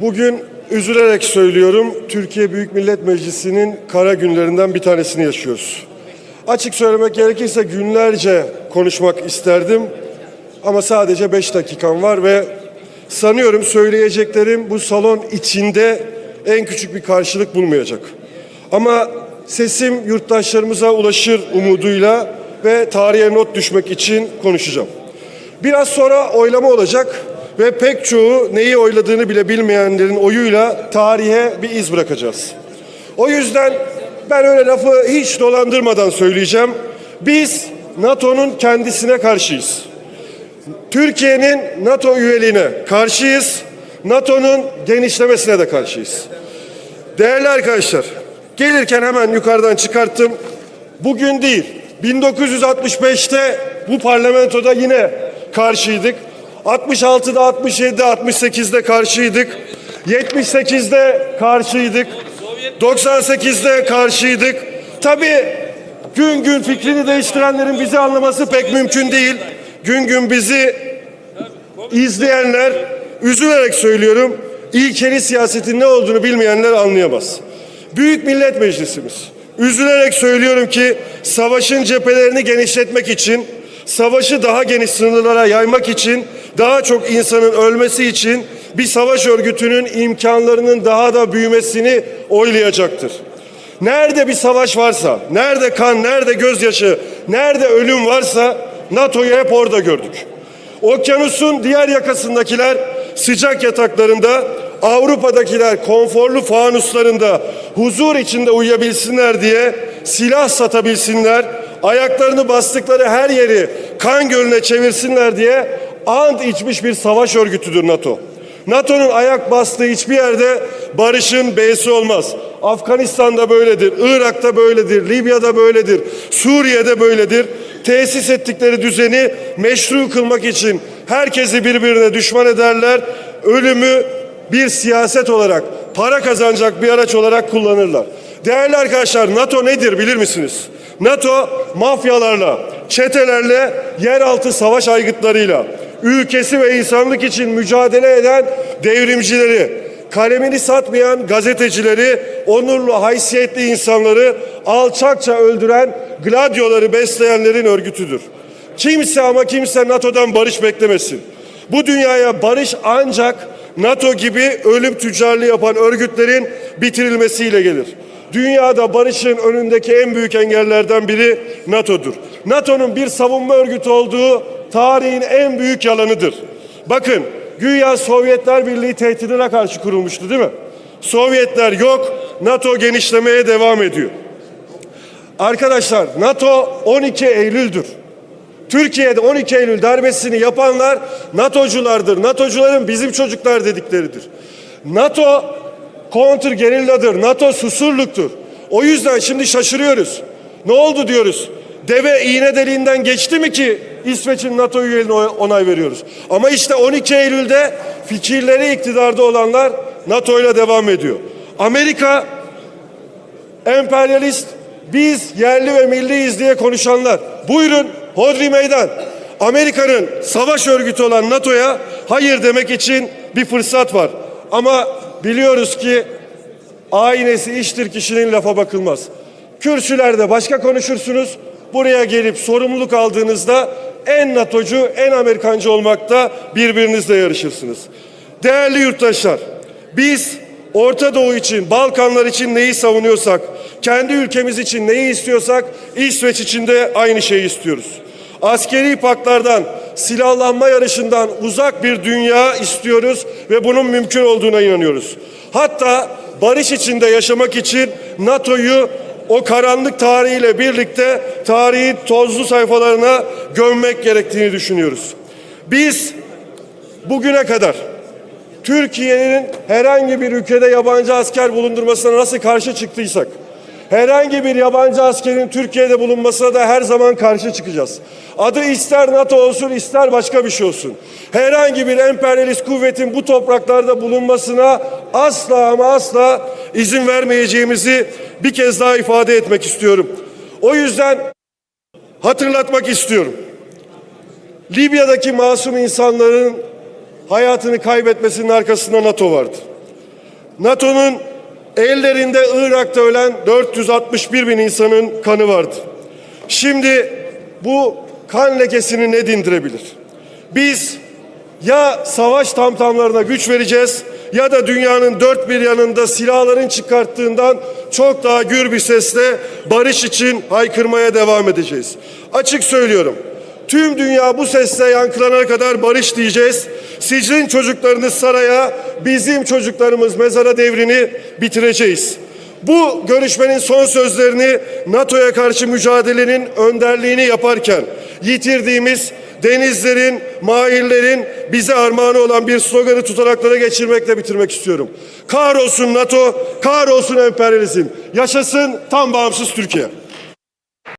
Bugün üzülerek söylüyorum, Türkiye Büyük Millet Meclisi'nin kara günlerinden bir tanesini yaşıyoruz. Açık söylemek gerekirse günlerce konuşmak isterdim ama sadece beş dakikam var ve sanıyorum söyleyeceklerim bu salon içinde en küçük bir karşılık bulmayacak. Ama sesim yurttaşlarımıza ulaşır umuduyla ve tarihe not düşmek için konuşacağım. Biraz sonra oylama olacak ve pek çoğu neyi oyladığını bile bilmeyenlerin oyuyla tarihe bir iz bırakacağız. O yüzden ben öyle lafı hiç dolandırmadan söyleyeceğim. Biz NATO'nun kendisine karşıyız. Türkiye'nin NATO üyeliğine karşıyız. NATO'nun genişlemesine de karşıyız. Değerli arkadaşlar, gelirken hemen yukarıdan çıkarttım. Bugün değil, 1965'te bu parlamentoda yine karşıydık. 66'da, 67'de, 68'de karşıydık. 78'de karşıydık. 98'de karşıydık. Tabii gün gün fikrini değiştirenlerin bizi anlaması pek mümkün değil. Gün gün bizi izleyenler üzülerek söylüyorum ilkeli siyasetin ne olduğunu bilmeyenler anlayamaz. Büyük Millet Meclisimiz üzülerek söylüyorum ki savaşın cephelerini genişletmek için savaşı daha geniş sınırlara yaymak için daha çok insanın ölmesi için bir savaş örgütünün imkanlarının daha da büyümesini oylayacaktır. Nerede bir savaş varsa, nerede kan, nerede gözyaşı, nerede ölüm varsa NATO'yu hep orada gördük. Okyanusun diğer yakasındakiler sıcak yataklarında, Avrupa'dakiler konforlu fanuslarında huzur içinde uyuyabilsinler diye silah satabilsinler, ayaklarını bastıkları her yeri kan gölüne çevirsinler diye ant içmiş bir savaş örgütüdür NATO. NATO'nun ayak bastığı hiçbir yerde barışın B'si olmaz. Afganistan'da böyledir, Irak'ta böyledir, Libya'da böyledir, Suriye'de böyledir. Tesis ettikleri düzeni meşru kılmak için herkesi birbirine düşman ederler. Ölümü bir siyaset olarak, para kazanacak bir araç olarak kullanırlar. Değerli arkadaşlar NATO nedir bilir misiniz? NATO mafyalarla, çetelerle, yeraltı savaş aygıtlarıyla, ülkesi ve insanlık için mücadele eden devrimcileri, kalemini satmayan gazetecileri, onurlu, haysiyetli insanları alçakça öldüren gladyoları besleyenlerin örgütüdür. Kimse ama kimse NATO'dan barış beklemesin. Bu dünyaya barış ancak NATO gibi ölüm tüccarlığı yapan örgütlerin bitirilmesiyle gelir. Dünyada barışın önündeki en büyük engellerden biri NATO'dur. NATO'nun bir savunma örgütü olduğu tarihin en büyük yalanıdır. Bakın güya Sovyetler Birliği tehdidine karşı kurulmuştu değil mi? Sovyetler yok, NATO genişlemeye devam ediyor. Arkadaşlar NATO 12 Eylül'dür. Türkiye'de 12 Eylül darbesini yapanlar NATO'culardır. NATO'cuların bizim çocuklar dedikleridir. NATO kontra gerilladır. NATO susurluktur. O yüzden şimdi şaşırıyoruz. Ne oldu diyoruz? Deve iğne deliğinden geçti mi ki İsveç'in NATO üyeliğine onay veriyoruz? Ama işte 12 Eylül'de fikirleri iktidarda olanlar NATO ile devam ediyor. Amerika emperyalist, biz yerli ve milliyiz diye konuşanlar. Buyurun Hodri Meydan. Amerika'nın savaş örgütü olan NATO'ya hayır demek için bir fırsat var. Ama biliyoruz ki aynesi iştir kişinin lafa bakılmaz. Kürsülerde başka konuşursunuz. Buraya gelip sorumluluk aldığınızda en NATO'cu, en Amerikancı olmakta birbirinizle yarışırsınız. Değerli yurttaşlar, biz Orta Doğu için, Balkanlar için neyi savunuyorsak, kendi ülkemiz için neyi istiyorsak, İsveç için de aynı şeyi istiyoruz. Askeri paklardan, silahlanma yarışından uzak bir dünya istiyoruz ve bunun mümkün olduğuna inanıyoruz. Hatta barış içinde yaşamak için NATO'yu o karanlık tarihiyle birlikte tarihin tozlu sayfalarına gömmek gerektiğini düşünüyoruz. Biz bugüne kadar Türkiye'nin herhangi bir ülkede yabancı asker bulundurmasına nasıl karşı çıktıysak, herhangi bir yabancı askerin Türkiye'de bulunmasına da her zaman karşı çıkacağız. Adı ister NATO olsun ister başka bir şey olsun. Herhangi bir emperyalist kuvvetin bu topraklarda bulunmasına asla ama asla izin vermeyeceğimizi bir kez daha ifade etmek istiyorum. O yüzden hatırlatmak istiyorum. Libya'daki masum insanların hayatını kaybetmesinin arkasında NATO vardı. NATO'nun ellerinde Irak'ta ölen 461 bin insanın kanı vardı. Şimdi bu kan lekesini ne dindirebilir? Biz ya savaş tamtamlarına güç vereceğiz ya da dünyanın dört bir yanında silahların çıkarttığından çok daha gür bir sesle barış için haykırmaya devam edeceğiz. Açık söylüyorum. Tüm dünya bu sesle yankılanana kadar barış diyeceğiz. Sicrin çocuklarınız saraya, bizim çocuklarımız mezara devrini bitireceğiz. Bu görüşmenin son sözlerini NATO'ya karşı mücadelenin önderliğini yaparken yitirdiğimiz denizlerin, mahillerin bize armağanı olan bir sloganı tutanaklara geçirmekle bitirmek istiyorum. Kahrolsun NATO, kahrolsun emperyalizm. Yaşasın tam bağımsız Türkiye.